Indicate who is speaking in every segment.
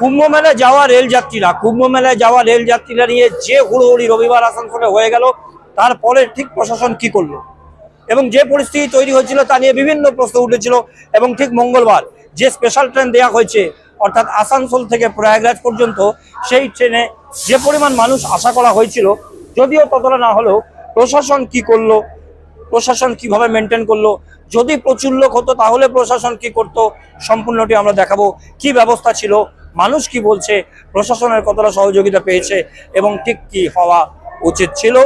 Speaker 1: কুম্ভ মেলায় যাওয়া রেল যাত্রীরা কুম্ভ মেলায় যাওয়া রেল যাত্রীরা নিয়ে যে হুড়োহুড়ি রবিবার আসানসোলে হয়ে গেল, তারপরে ঠিক প্রশাসন কি করল? এবং যে পরিস্থিতি তৈরি হয়েছিল তা নিয়ে বিভিন্ন প্রশ্ন উঠেছিল, এবং ঠিক মঙ্গলবার যে স্পেশাল ট্রেন দেওয়া হয়েছে, অর্থাৎ আসানসোল থেকে প্রয়াগরাজ পর্যন্ত, সেই ট্রেনে যে পরিমাণ মানুষ আশা করা হয়েছিল, যদিও ততটা না হলেও প্রশাসন কি করল? প্রশাসন কীভাবে মেনটেন করল? যদি প্রচুর লোক হতো, তাহলে প্রশাসন কি করতো? সম্পূর্ণটি আমরা দেখাবো। কি ব্যবস্থা ছিল? মানুষ কি বলছে? প্রশাসনের কতটা সহযোগিতা পেয়েছে? এবং ঠিক কি হওয়া উচিত ছিল?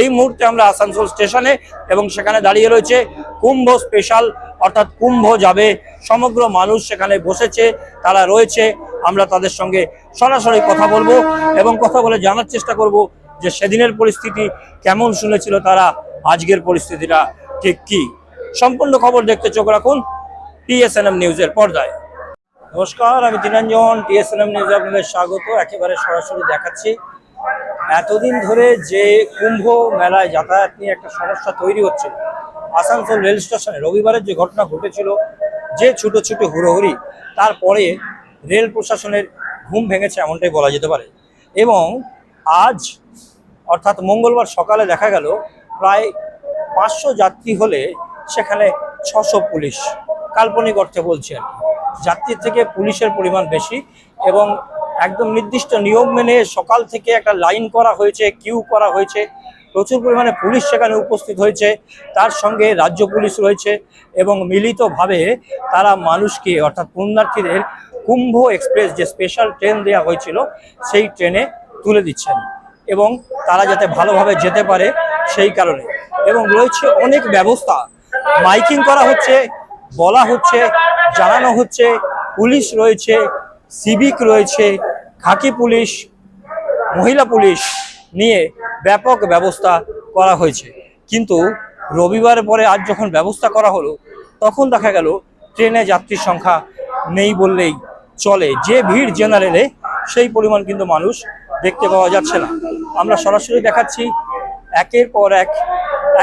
Speaker 1: এই মুহূর্তে আমরা আসানসোল স্টেশনে এবং সেখানে দাঁড়িয়ে রয়েছে কুম্ভ স্পেশাল অর্থাৎ কুম্ভ যাবে। সমগ্র মানুষ সেখানে বসেছে, তারা রয়েছে। আমরা তাদের সঙ্গে সরাসরি কথা বলব এবং কথা বলে জানার চেষ্টা করব যে সেদিনের পরিস্থিতি কেমন শুনেছিল তারা, আজকের পরিস্থিতিটা ঠিক কি? সম্পূর্ণ খবর দেখতে চোখ রাখুন টিএসএনএম নিউজের পর্দায়। নমস্কার, আমি দিনাঞ্জন টিএসএনএম নিউজে আপনাদের স্বাগত। একেবারে সরাসরি দেখাচ্ছি। এতদিন ধরে যে কুম্ভ মেলায় যাতায়াত নিয়ে একটা সমস্যা তৈরি হচ্ছে আসানসোল রেল স্টেশনে রবিবারের যে ঘটনা ঘটেছিল, যে ছুটো ছুটো হুড়োহুড়ি, তারপরে রেল প্রশাসনের ঘুম ভেঙেছে এমনটাই বলা যেতে পারে। এবং আজ, অর্থাৎ মঙ্গলবার সকালে দেখা গেল, প্রায় পাঁচশো যাত্রী হলে সেখানে ছশো পুলিশ, কাল্পনিক অর্থে বলছি আর কি। যাত্রীর থেকে পুলিশের পরিমাণ বেশি এবং একদম নির্দিষ্ট নিয়ম মেনে সকাল থেকে একটা লাইন করা হয়েছে কিউ করা হয়েছে। প্রচুর পরিমাণে পুলিশ সেখানে উপস্থিত হয়েছে। তার সঙ্গে রাজ্য পুলিশ রয়েছে এবং মিলিতভাবে তারা মানুষকে, অর্থাৎ পুণ্যার্থীদের কুম্ভ এক্সপ্রেস যে স্পেশাল ট্রেন দেওয়া হয়েছিল, সেই ট্রেনে তুলে দিচ্ছেন এবং তারা যাতে ভালোভাবে যেতে পারে সেই কারণে। এবং রয়েছে অনেক ব্যবস্থা। মাইকিং করা হচ্ছে বলা হচ্ছে, জানানো হচ্ছে, পুলিশ রয়েছে, সিভিক রয়েছে, খাকি পুলিশ, মহিলা পুলিশ নিয়ে ব্যাপক ব্যবস্থা করা হয়েছে। কিন্তু রবিবার পরে আজ যখন ব্যবস্থা করা হলো, তখন দেখা গেল ট্রেনে যাত্রীর সংখ্যা নেই বললেই চলে। যে ভিড় জেনারেলে সেই পরিমাণ কিন্তু মানুষ দেখতে পাওয়া যাচ্ছে না। আমরা সরাসরি দেখাচ্ছি, একের পর এক,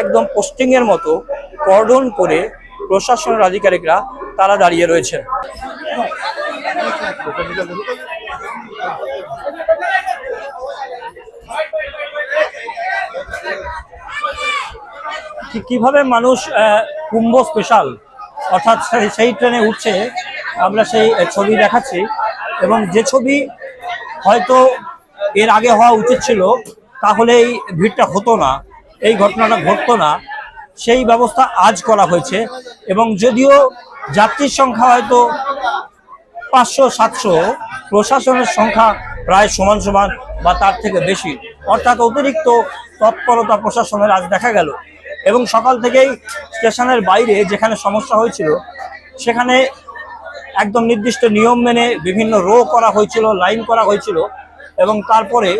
Speaker 1: একদম পোস্টিংয়ের মতো কর্ডন করে প্রশাসনের আধিকারিকরা তারা দাঁড়িয়ে রয়েছে। কি- কীভাবে মানুষ কুম্ভ স্পেশাল অর্থাৎ সেই ট্রেনে উঠছে, আমরা সেই ছবি দেখাচ্ছি এবং যে ছবি হয়তো এর আগে হওয়া উচিত ছিল, তাহলে এই ভিড়টা হতো না, এই ঘটনাটা ঘটতো না। সেই ব্যবস্থা আজ করা হয়েছে এবং যদিও যাত্রীর সংখ্যা হয়তো পাঁচশো, সাতশো, প্রশাসনের সংখ্যা প্রায় সমান সমান বা তার থেকে বেশি। অর্থাৎ অতিরিক্ত তৎপরতা প্রশাসনের আজ দেখা গেল এবং সকাল থেকেই স্টেশনের বাইরে যেখানে সমস্যা হয়েছিল, সেখানে একদম নির্দিষ্ট নিয়ম মেনে বিভিন্ন রো করা হয়েছিল, লাইন করা হয়েছিল এবং তারপরে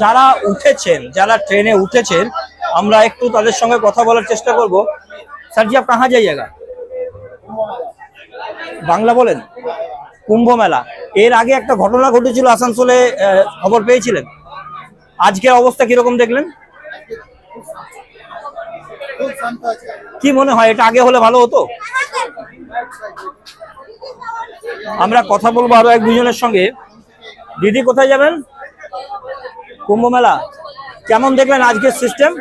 Speaker 1: যারা উঠেছেন, যারা ট্রেনে উঠেছেন আমরা একটু তাদের সঙ্গে কথা বলার চেষ্টা করব। স্যার জি আপ কাহা যাইয়েগা? বাংলা বলেন? কুম্ভ মেলা। এর আগে একটা ঘটনা ঘটেছিল আসানসোলে খবর পেয়েছিলেন? আজকের অবস্থা কীরকম দেখলেন? কি মনে হয়, এটা আগে হলে ভালো হতো? আমরা কথা বলব আরও এক দুজনের সঙ্গে। দিদি, কোথায় যাবেন? কুম্ভ মেলা। কেমন দেখলেন আজকের সিস্টেম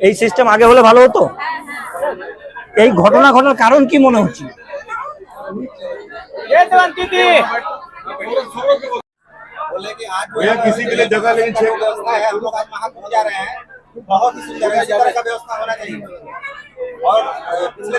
Speaker 1: এই সিস্টেম আগে হলে ভালো হতো এই ঘটনা ঘটার কারণ কি মনে হচ্ছে
Speaker 2: भैया किसी के लिए जगह लेकिन छह
Speaker 3: व्यवस्था है हम लोग आज महाकुंभ जा रहे हैं बहुत ही सुंदर है इस तरह का व्यवस्था होना चाहिए और अ, पिछले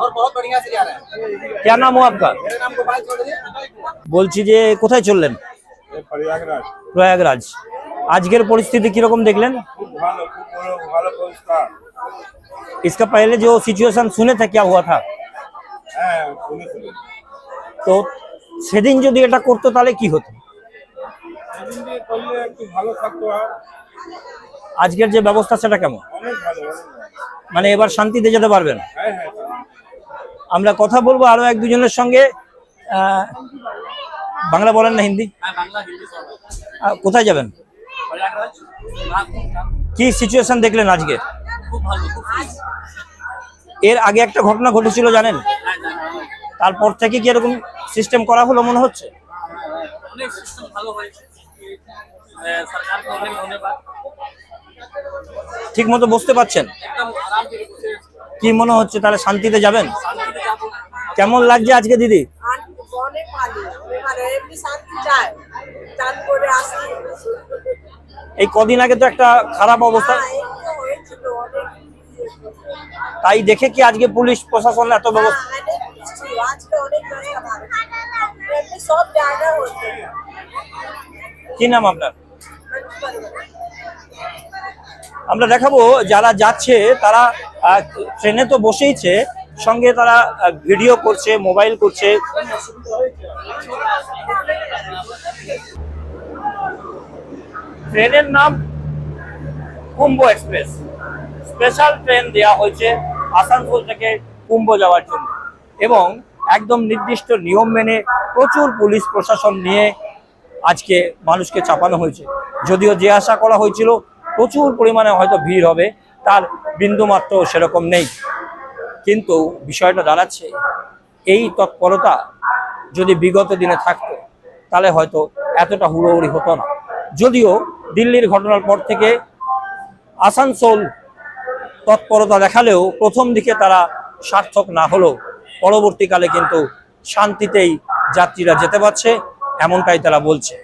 Speaker 3: और बहुत बढ़िया से जा रहे हैं
Speaker 1: क्या नाम हो आपका
Speaker 3: मेरा नाम गोपाल चौधरी
Speaker 1: বলছি যে কোথায় চললেন
Speaker 2: प्रयागराज
Speaker 1: প্রয়াগরাজ আজকের পরিস্থিতি কিরকম দেখলেন
Speaker 2: খুব ভালো খুব বড় ভালো পরিষ্কার
Speaker 1: इसका पहले जो सिचुएशन सुने थे क्या हुआ था
Speaker 2: হ্যাঁ শুনে শুনে
Speaker 1: তো সেদিন যদি এটা করতো তাহলে কি হতো
Speaker 2: সেদিন দিয়ে করলে একটু ভালো থাকতো আর
Speaker 1: আজকের যে ব্যবস্থা সেটা কেমন
Speaker 2: অনেক ভালো অনেক ভালো।
Speaker 1: মানে এবার শান্তিতে যেতে পারবেন
Speaker 2: হ্যাঁ হ্যাঁ
Speaker 1: আমরা কথা বলব আরও এক দুজনের সঙ্গে। বাংলা বলেন না হিন্দি। আহ, কোথায় যাবেন? কি সিচুয়েশন দেখলেন আজকে? এর আগে একটা ঘটনা ঘটেছিল জানেন? তারপর থেকে কি এরকম সিস্টেম করা হলো মনে হচ্ছে? ঠিক মতো বুঝতে পারছেন? কি মনে হচ্ছে তাহলে শান্তিতে যাবেন? কেমন লাগছে আজকে দিদি? এই কদিন আগে তো একটা খারাপ অবস্থা।
Speaker 4: হ্যাঁ,
Speaker 1: তাই দেখে কি আজকে পুলিশ প্রশাসন এত ব্যবস্থা?
Speaker 4: হ্যাঁ, ব্যবস্থা
Speaker 1: কি নাম আপনার? আমরা দেখাবো যারা যাচ্ছে তারা ট্রেনে তো বসেইছে সঙ্গে তারা ভিডিও করছে, মোবাইল করছে। ট্রেনের নাম কুম্ভ এক্সপ্রেস। স্পেশাল ট্রেন দেওয়া হয়েছে আসানসোল থেকে কুম্ভ যাওয়ার জন্য। এবং একদম নির্দিষ্ট নিয়ম মেনে প্রচুর পুলিশ প্রশাসন নিয়ে আজকে মানুষকে চাপানো হয়েছে। যদিও যে আশা করা হয়েছিল, প্রচুর পরিমাণে হয়তো ভিড় হবে, তার বিন্দুমাত্র সেরকম নেই। কিন্তু বিষয়টা দাঁড়াচ্ছে, এই তৎপরতা যদি বিগত দিনে থাকতো, তাহলে হয়তো এতটা হুড়োহুড়ি হতো না। যদিও দিল্লির ঘটনার পর থেকে আসানসোল তৎপরতা দেখালেও প্রথম দিকে তারা সার্থক না হলেও পরবর্তীকালে কিন্তু শান্তিতেই যাত্রীরা যেতে পারছে, এমনটাই তারা বলছে।